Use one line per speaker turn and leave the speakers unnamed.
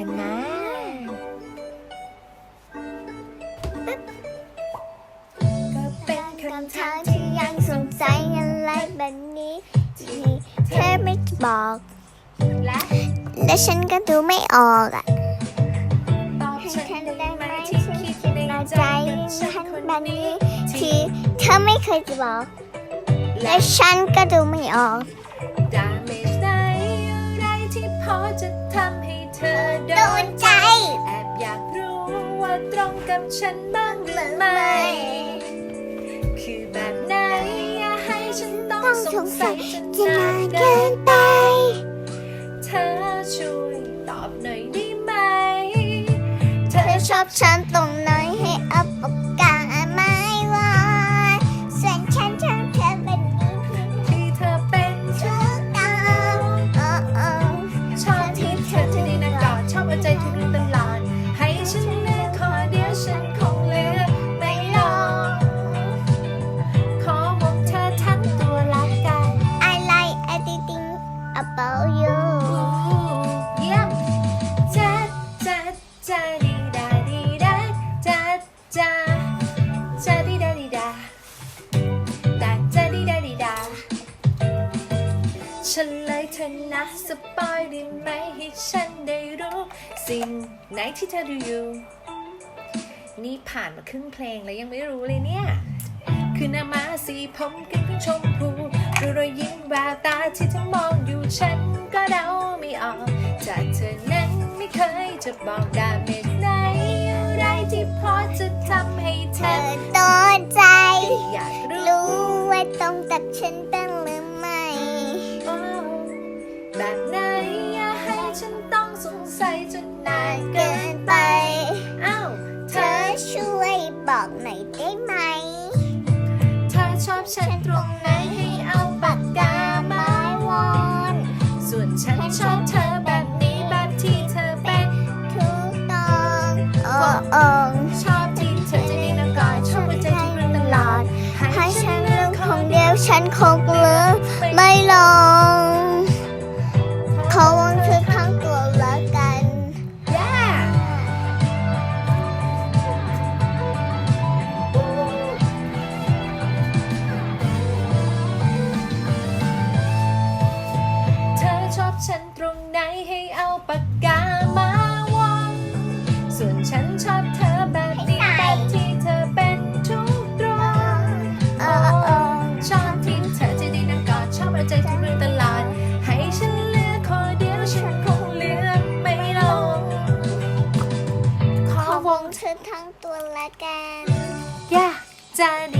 กันนะ
ก็เป็นคำถามที่ยังสงสัยอะไรแบบนี้ที่เธอไม่บอก
และ
และฉันก็ดูไม่ออกอะ
ตอบ
ให้
ฉัน
ฉัน
ได้
ได้
ไห
ไห
ม
ม
ที่
ที่
คิ
คิ
ด
ด
ใน
ใน
ใจ
ใจ
กับฉั
ฉั
น
น
คน
แบบ
นี้
นี้
ที่
ที่เธอไม่เคยจะบอก
และ
และฉันก็ดูไม่ออก
ฉันบ้างหรือไม่ คือแบบไหนอย่าให้ฉันต้อง
ต้อง
ส
ส
ง
ง
สั
สั
ย
ย
จน
จะ
นานา
น
เกิ
เกิ
น
นไป
เธอช่วยตอบหน่อยได้ไหม เธ
เธ
อ
อชอบฉันตรงไหน about you
เยี่ยมจ้าจ้าจ้าดีดาดีดาจ้าจ้าจ้าดีดาดีดาดาจ้าดีดาดีดาฉันเลยเธอนะสปอยได้ไหมให้ฉันได้รู้ สิ่งไหนที่เธอดูอยู่ นี่ผ่านมาครึ่งเพลงแล้วยังไม่รู้เลยเนี่ย คือนามาสีผมกันขึ้นชมพู ดูรอยยิ้มแววตาที่เธอมองอยู่ฉันก็เดาไม่ออกจากเธอนั้นไม่เคยจะบอกดาเมจไหนอะไรที่พอจะทำให้เธอ
โดนใจ
อยากรู้
รู้ว่าต้องตัดฉันตั้งหรือไม่
แบบไหนอย่าให้ฉันต้องสงสัยจนนานเกิ
เกิ
น
โอ้โอ้
ชอบที่เธอจะได้นากอดชอบว่าใจทุกเรื่องตลอด
ให้
ให้
ฉั
ฉั
น
น
เลื
เลื
อ
อกก
ค
ของ
ง
เดี
เดี
ย
ยววฉันคงเลือกไม่ลองเขาวงเธอทั้งตัวละกัน
ย่าเธอชอบฉันตรงไหนให้เอาปากกามาวงส่วนฉัน ทั้งตัวละ
กัน
อย่าจะดี